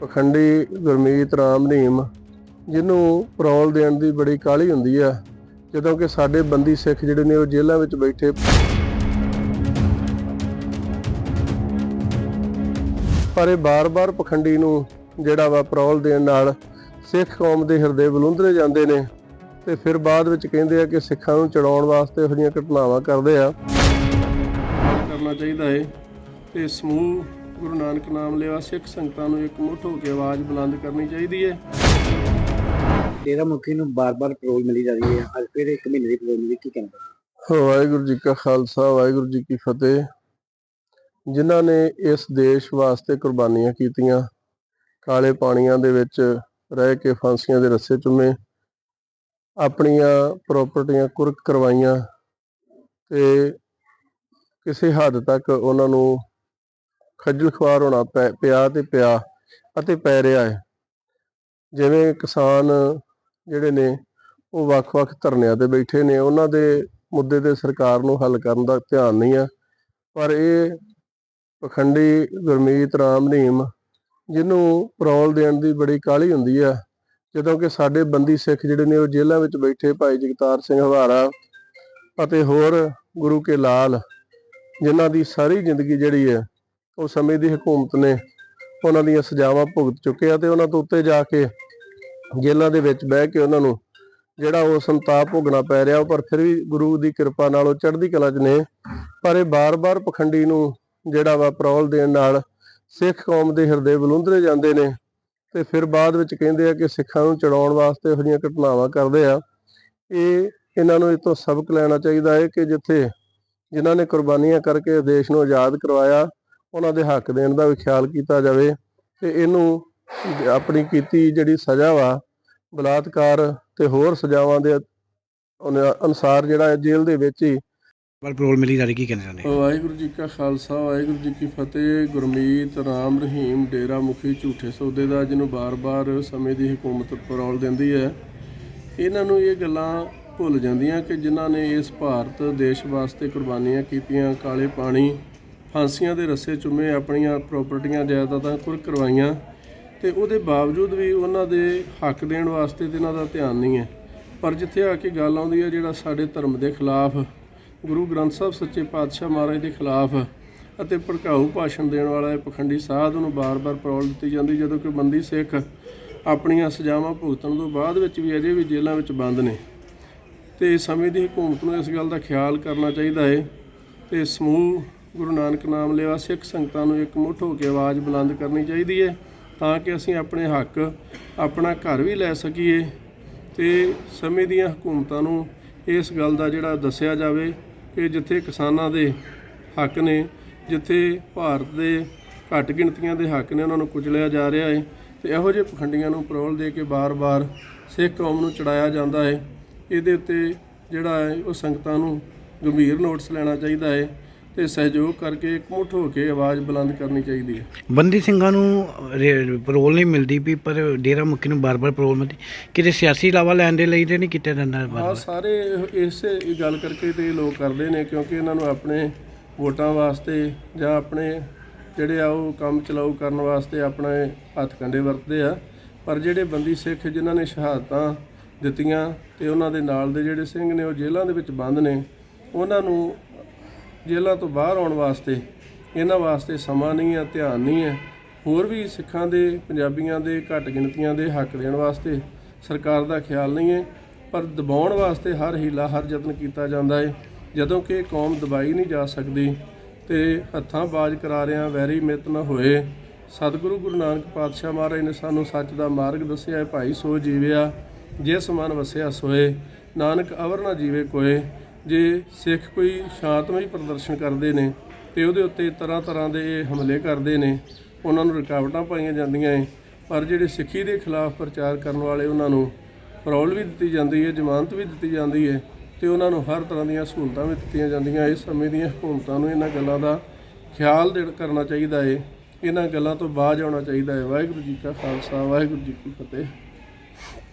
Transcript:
ਪਖੰਡੀ ਗੁਰਮੀਤ ਰਾਮ ਰਹੀਮ ਜਿਹਨੂੰ ਪਰੌਲ ਦੇਣ ਦੀ ਬੜੀ ਕਾਹਲੀ ਹੁੰਦੀ ਆ, ਜਦੋਂ ਕਿ ਸਾਡੇ ਬੰਦੀ ਸਿੱਖ ਜਿਹੜੇ ਨੇ ਉਹ ਜੇਲ੍ਹਾਂ ਵਿੱਚ ਬੈਠੇ। ਪਰ ਇਹ ਬਾਰ-ਬਾਰ ਪਖੰਡੀ ਨੂੰ ਜਿਹੜਾ ਵਾ ਪਰੌਲ ਦੇਣ ਨਾਲ ਸਿੱਖ ਕੌਮ ਦੇ ਹਿਰਦੇ ਬਲੁੰਦਰੇ ਜਾਂਦੇ ਨੇ ਤੇ ਫਿਰ ਬਾਅਦ ਵਿੱਚ ਕਹਿੰਦੇ ਆ ਕਿ ਸਿੱਖਾਂ ਨੂੰ ਚੜਾਉਣ ਵਾਸਤੇ ਇਹੋ ਜਿਹੀਆਂ ਘਟਨਾਵਾਂ ਕਰਦੇ ਆ। ਕਰਨਾ ਚਾਹੀਦਾ ਹੈ ਤੇ ਸਮੂਹ ਗੁਰੂ ਨਾਨਕ ਨਾਮ ਲੈਵਾ ਸਿੱਖ ਸੰਗਤਾਂ ਨੂੰ ਇੱਕ ਮੁੱਠ ਹੋ ਕੇ ਆਵਾਜ਼ ਬੁਲੰਦ ਕਰਨੀ ਚਾਹੀਦੀ ਹੈ। ਡੇਰਾ ਮੁਖੀ ਨੂੰ ਬਾਰ-ਬਾਰ ਪੈਰੋਲ ਮਿਲੀ ਜਾ ਰਹੀ ਹੈ। ਅੱਜ ਫਿਰ ਇੱਕ ਮਹੀਨੇ ਦੀ ਪੈਰੋਲ ਮਿਲੀ ਕੀ ਕਹਿੰਦੇ ਵਾਹਿਗੁਰੂ ਜੀ ਕਾ ਖਾਲਸਾ ਵਾਹਿਗੁਰੂ ਜੀ ਕੀ ਫਤਿਹ। ਜਿਨ੍ਹਾਂ ਨੇ ਇਸ ਦੇਸ਼ ਵਾਸਤੇ ਕੁਰਬਾਨੀਆਂ ਕੀਤੀਆਂ ਕਾਲੇ ਪਾਣੀਆਂ ਦੇ ਵਿੱਚ ਰਹਿ ਕੇ ਫਾਂਸੀਆਂ ਦੇ ਰੱਸੇ ਚੁੰਮੇ ਆਪਣੀਆਂ ਪ੍ਰਾਪਰਟੀਆਂ ਕੁਰਕ ਕਰਵਾਈਆਂ ਤੇ ਕਿਸੇ ਹੱਦ ਤੱਕ ਉਹਨਾਂ ਨੂੰ ਖੱਜਲ ਖੁਆਰ ਹੋਣਾ ਪੈ- ਪਿਆ ਤੇ ਪਿਆ ਅਤੇ ਪੈ ਰਿਹਾ ਹੈ। ਜਿਵੇਂ ਕਿਸਾਨ ਜਿਹੜੇ ਨੇ, ਉਹ ਵੱਖ-ਵੱਖ ਧਰਨਿਆਂ ਤੇ ਬੈਠੇ ਨੇ, ਉਹਨਾਂ ਦੇ ਮੁੱਦੇ ਤੇ ਸਰਕਾਰ ਨੂੰ ਹੱਲ ਕਰਨ ਦਾ ਧਿਆਨ ਨਹੀਂ ਹੈ। ਪਰ ਇਹ ਪਖੰਡੀ ਗੁਰਮੀਤ ਰਾਮ ਨੀਮ ਜਿਹਨੂੰ ਪਰੌਲ ਦੇਣ ਦੀ ਬੜੀ ਕਾਹਲੀ ਹੁੰਦੀ ਆ ਜਦੋਂ ਕਿ ਸਾਡੇ ਬੰਦੀ ਸਿੱਖ ਜਿਹੜੇ ਨੇ, ਉਹ ਜੇਲ੍ਹਾਂ ਵਿੱਚ ਬੈਠੇ ਭਾਈ ਜਗਤਾਰ ਸਿੰਘ ਹਵਾਰਾ ਅਤੇ ਹੋਰ ਗੁਰੂ ਕੇ ਲਾਲ, ਜਿਨ੍ਹਾਂ ਦੀ ਸਾਰੀ ਜ਼ਿੰਦਗੀ ਜਿਹੜੀ ਹੈ ਉਹ ਸਮੇਂ ਦੀ ਹਕੂਮਤ ਨੇ ਉਹਨਾਂ ਦੀਆਂ ਸਜ਼ਾਵਾਂ ਭੁਗਤ ਚੁੱਕੇ ਆ ਤੇ ਉਹਨਾਂ ਤੋਂ ਉੱਤੇ ਜਾ ਕੇ ਜੇਲ੍ਹਾਂ ਦੇ ਵਿੱਚ ਬਹਿ ਕੇ ਉਹਨਾਂ ਨੂੰ ਜਿਹੜਾ ਉਹ ਸੰਤਾਪ ਭੋਗਣਾ ਪੈ ਰਿਹਾ ਪਰ ਫਿਰ ਵੀ ਗੁਰੂ ਦੀ ਕਿਰਪਾ ਨਾਲ ਉਹ ਚੜ੍ਹਦੀ ਕਲਾ 'ਚ ਨੇ। ਪਰ ਇਹ ਬਾਰ-ਬਾਰ ਪਖੰਡੀ ਨੂੰ ਜਿਹੜਾ ਵਾ ਪਰੌਲ ਦੇਣ ਨਾਲ ਸਿੱਖ ਕੌਮ ਦੇ ਹਿਰਦੇ ਬਲੁੰਦਰੇ ਜਾਂਦੇ ਨੇ ਤੇ ਫਿਰ ਬਾਅਦ ਵਿੱਚ ਕਹਿੰਦੇ ਆ ਕਿ ਸਿੱਖਾਂ ਨੂੰ ਚੜਾਉਣ ਵਾਸਤੇ ਇਹੋ ਜਿਹੀਆਂ ਘਟਨਾਵਾਂ ਕਰਦੇ ਆ। ਇਹ ਇਹਨਾਂ ਨੂੰ ਇਹ ਤੋਂ ਸਬਕ ਲੈਣਾ ਚਾਹੀਦਾ ਹੈ ਕਿ ਜਿੱਥੇ ਜਿਨ੍ਹਾਂ ਨੇ ਕੁਰਬਾਨੀਆਂ ਕਰਕੇ ਦੇਸ਼ ਨੂੰ ਆਜ਼ਾਦ ਕਰਵਾਇਆ ਉਹਨਾਂ ਦੇ ਹੱਕ ਦੇਣ ਦਾ ਵੀ ਖਿਆਲ ਕੀਤਾ ਜਾਵੇ ਤੇ ਇਹਨੂੰ ਆਪਣੀ ਕੀਤੀ ਜਿਹੜੀ ਸਜ਼ਾ ਵਾ ਬਲਾਤਕਾਰ ਤੇ ਹੋਰ ਸਜ਼ਾਵਾਂ ਦੇ ਅਨੁ- ਅਨੁਸਾਰ ਜਿਹੜਾ ਹੈ ਜੇਲ੍ਹ ਦੇ ਵਿੱਚ ਹੀ ਬਾਰ ਪੈਰੋਲ ਮਿਲੀ ਜਾ ਰਹੀ ਕੀ ਕਹਿੰਦੇ ਚਾਹੁੰਦੇ ਵਾਹਿਗੁਰੂ ਜੀ ਕਾ ਖਾਲਸਾ ਵਾਹਿਗੁਰੂ ਜੀ ਕੀ ਫਤਿਹ ਗੁਰਮੀਤ ਰਾਮ ਰਹੀਮ ਡੇਰਾ ਮੁਖੀ ਝੂਠੇ ਸੌਦੇ ਦਾ ਜਿਹਨੂੰ ਬਾਰ-ਬਾਰ ਸਮੇਂ ਦੀ ਹਕੂਮਤ ਪਰੌਲ ਦਿੰਦੀ ਹੈ। ਇਹਨਾਂ ਨੂੰ ਇਹ ਗੱਲਾਂ ਭੁੱਲ ਜਾਂਦੀਆਂ ਕਿ ਜਿਨ੍ਹਾਂ ਨੇ ਇਸ ਭਾਰਤ ਦੇਸ਼ ਵਾਸਤੇ ਕੁਰਬਾਨੀਆਂ ਕੀਤੀਆਂ ਕਾਲੇ ਪਾਣੀ ਫਾਂਸੀਆਂ ਦੇ ਰੱਸੇ ਚੁੰਮੇ ਆਪਣੀਆਂ ਪ੍ਰਾਪਰਟੀਆਂ ਜਾਇਦਾਦਾਂ ਕੁਰ ਕਰਵਾਈਆਂ ਤੇ ਉਹਦੇ ਬਾਵਜੂਦ ਵੀ ਉਹਨਾਂ ਦੇ ਹੱਕ ਦੇਣ ਵਾਸਤੇ ਤੇ ਇਹਨਾਂ ਦਾ ਧਿਆਨ ਨਹੀਂ ਹੈ। ਪਰ ਜਿੱਥੇ ਆ ਕੇ ਗੱਲ ਆਉਂਦੀ ਹੈ ਜਿਹੜਾ ਸਾਡੇ ਧਰਮ ਦੇ ਖਿਲਾਫ, ਗੁਰੂ ਗ੍ਰੰਥ ਸਾਹਿਬ ਸੱਚੇ ਪਾਤਸ਼ਾਹ ਮਹਾਰਾਜ ਦੇ ਖਿਲਾਫ ਅਤੇ ਭੜਕਾਊ ਭਾਸ਼ਣ ਦੇਣ ਵਾਲਾ ਇਹ ਪਖੰਡੀ ਸਾਧ ਨੂੰ ਬਾਰ-ਬਾਰ ਪਰੌਲ ਦਿੱਤੀ ਜਾਂਦੀ ਜਦੋਂ ਕਿ ਬੰਦੀ ਸਿੱਖ ਆਪਣੀਆਂ ਸਜ਼ਾਵਾਂ ਭੁਗਤਣ ਤੋਂ ਬਾਅਦ ਵਿੱਚ ਵੀ ਅਜੇ ਵੀ ਜੇਲ੍ਹਾਂ ਵਿੱਚ ਬੰਦ ਨੇ। ਤੇ ਸਮੇਂ ਦੀ ਹਕੂਮਤ ਨੂੰ ਇਸ ਗੱਲ ਦਾ ਖਿਆਲ ਕਰਨਾ ਚਾਹੀਦਾ ਹੈ ਤੇ ਸਮੂਹ ਗੁਰੂ ਨਾਨਕ ਨਾਮ ਲੈਵਾ ਸਿੱਖ ਸੰਗਤਾਂ ਨੂੰ ਇੱਕ ਮੁੱਠ ਹੋ ਕੇ ਆਵਾਜ਼ ਬੁਲੰਦ ਕਰਨੀ ਚਾਹੀਦੀ ਹੈ ਤਾਂ ਕਿ ਅਸੀਂ ਆਪਣੇ ਹੱਕ, ਆਪਣਾ ਘਰ ਵੀ ਲੈ ਸਕੀਏ ਤੇ ਸਮੇਂ ਦੀਆਂ ਹਕੂਮਤਾਂ ਨੂੰ ਇਸ ਗੱਲ ਦਾ ਜਿਹੜਾ ਦੱਸਿਆ ਜਾਵੇ ਕਿ ਜਿੱਥੇ ਕਿਸਾਨਾਂ ਦੇ ਹੱਕ ਨੇ, ਜਿੱਥੇ ਭਾਰਤ ਦੇ ਘੱਟ ਗਿਣਤੀਆਂ ਦੇ ਹੱਕ ਨੇ, ਉਹਨਾਂ ਨੂੰ ਕੁਚਲਿਆ ਜਾ ਰਿਹਾ ਹੈ ਤੇ ਇਹੋ ਜਿਹੇ ਪਖੰਡੀਆਂ ਨੂੰ ਪਰੋਲ ਦੇ ਕੇ ਬਾਰ-ਬਾਰ ਸਿੱਖ ਕੌਮ ਨੂੰ ਚੜਾਇਆ ਜਾਂਦਾ ਹੈ ਇਹਦੇ ਉੱਤੇ ਜਿਹੜਾ ਹੈ ਉਹ ਸੰਗਤਾਂ ਨੂੰ ਗੰਭੀਰ ਨੋਟਿਸ ਲੈਣਾ ਚਾਹੀਦਾ ਹੈ ਤੇ ਸਹਿਯੋਗ ਕਰਕੇ ਇਕਮੁੱਠ ਹੋ ਕੇ ਆਵਾਜ਼ ਬੁਲੰਦ ਕਰਨੀ ਚਾਹੀਦੀ ਹੈ। ਬੰਦੀ ਸਿੰਘਾਂ ਨੂੰ ਰੇ- ਪੈਰੋਲ ਨਹੀਂ ਮਿਲਦੀ ਵੀ ਪਰ ਡੇਰਾ ਮੁਖੀ ਨੂੰ ਬਾਰ-ਬਾਰ ਪੈਰੋਲ ਮਿਲਦੀ। ਕਿਤੇ ਸਿਆਸੀ ਲਾਵਾ ਲੈਣ ਦੇ ਲਈ ਤੇ ਨਹੀਂ ਕੀਤਾ ਜਾਂਦਾ ਆ ਬਾਰ ਸਾਰੇ ਇਹ- ਇਸੇ ਇਹ ਗੱਲ ਕਰਕੇ ਤੇ ਇਹ ਲੋਕ ਕਰਦੇ ਨੇ ਕਿਉਂਕਿ ਇਹਨਾਂ ਨੂੰ ਆਪਣੇ ਵੋਟਾਂ ਵਾਸਤੇ ਜਾਂ ਆਪਣੇ ਜਿਹੜੇ ਆ ਉਹ ਕੰਮ ਚਲਾਊ ਕਰਨ ਵਾਸਤੇ ਆਪਣੇ ਹੱਥ ਕੰਡੇ ਵਰਤਦੇ ਆ। ਪਰ ਜਿਹੜੇ ਬੰਦੀ ਸਿੱਖ ਜਿਨ੍ਹਾਂ ਨੇ ਸ਼ਹਾਦਤਾਂ ਦਿੱਤੀਆਂ ਤੇ ਉਹਨਾਂ ਦੇ ਨਾਲ ਦੇ ਜਿਹੜੇ ਸਿੰਘ ਨੇ ਉਹ ਜੇਲ੍ਹਾਂ ਦੇ ਵਿੱਚ ਬੰਦ ਨੇ ਉਹਨਾਂ ਨੂੰ ਜੇਲ੍ਹਾਂ ਤੋਂ ਬਾਹਰ ਆਉਣ ਵਾਸਤੇ, ਇਹਨਾਂ ਵਾਸਤੇ ਸਮਾਂ ਨਹੀਂ ਹੈ, ਧਿਆਨ ਨਹੀਂ ਹੈ। ਹੋਰ ਵੀ ਸਿੱਖਾਂ ਦੇ, ਪੰਜਾਬੀਆਂ ਦੇ ਘੱਟ ਗਿਣਤੀਆਂ ਦੇ ਹੱਕ ਦੇਣ ਵਾਸਤੇ ਸਰਕਾਰ ਦਾ ਖਿਆਲ ਨਹੀਂ ਹੈ, ਪਰ ਦਬਾਉਣ ਵਾਸਤੇ ਹਰ ਹੀਲਾ, ਹਰ ਯਤਨ ਕੀਤਾ ਜਾਂਦਾ ਹੈ। ਜਦੋਂ ਕਿ ਕੌਮ ਦਬਾਈ ਨਹੀਂ ਜਾ ਸਕਦੀ ਤੇ ਹੱਥਾਂ ਬਾਜ ਕਰਾ ਵੈਰੀ ਮਿੱਤ ਨਾ ਹੋਏ। ਸਤਿਗੁਰੂ ਗੁਰੂ ਨਾਨਕ ਪਾਤਸ਼ਾਹ ਮਹਾਰਾਜ ਨੇ ਸਾਨੂੰ ਸੱਚ ਦਾ ਮਾਰਗ ਦੱਸਿਆ ਹੈ, ਭਾਈ ਸੋ ਜੀਵਿਆ, ਜਿਸ ਮਨ ਵਸਿਆ ਸੋਏ। ਨਾਨਕ ਅਵਰ ਨਾ ਜੀਵੇ ਕੋਏ। ਜੇ ਸਿੱਖ ਕੋਈ ਸ਼ਾਂਤਮਈ ਪ੍ਰਦਰਸ਼ਨ ਕਰਦੇ ਨੇ ਤੇ ਉਹਦੇ ਉੱਤੇ ਤਰ੍ਹਾਂ ਤਰ੍ਹਾਂ ਦੇ ਹਮਲੇ ਕਰਦੇ ਨੇ, ਉਹਨਾਂ ਨੂੰ ਰੁਕਾਵਟਾਂ ਪਾਈਆਂ ਜਾਂਦੀਆਂ ਏ, ਪਰ ਜਿਹੜੇ ਸਿੱਖੀ ਦੇ ਖਿਲਾਫ ਪ੍ਰਚਾਰ ਕਰਨ ਵਾਲੇ ਉਹਨਾਂ ਨੂੰ ਪਰੌਲ ਵੀ ਦਿੱਤੀ ਜਾਂਦੀ ਹੈ ਜ਼ਮਾਨਤ ਵੀ ਦਿੱਤੀ ਜਾਂਦੀ ਹੈ ਤੇ ਉਹਨਾਂ ਨੂੰ ਹਰ ਤਰ੍ਹਾਂ ਦੀਆਂ ਸਹੂਲਤਾਂ ਵੀ ਦਿੱਤੀਆਂ ਜਾਂਦੀਆਂ ਇਸ ਸਮੇਂ ਦੀਆਂ ਹਕੂਮਤਾਂ ਨੂੰ ਇਹਨਾਂ ਗੱਲਾਂ ਦਾ ਖਿਆਲ ਦੇ ਕਰਨਾ ਚਾਹੀਦਾ ਹੈ ਇਹਨਾਂ ਗੱਲਾਂ ਤੋਂ ਬਾਜ ਆਉਣਾ ਚਾਹੀਦਾ ਹੈ ਵਾਹਿਗੁਰੂ ਜੀ ਕਾ ਖਾਲਸਾ, ਵਾਹਿਗੁਰੂ ਜੀ ਕੀ ਫਤਿਹ।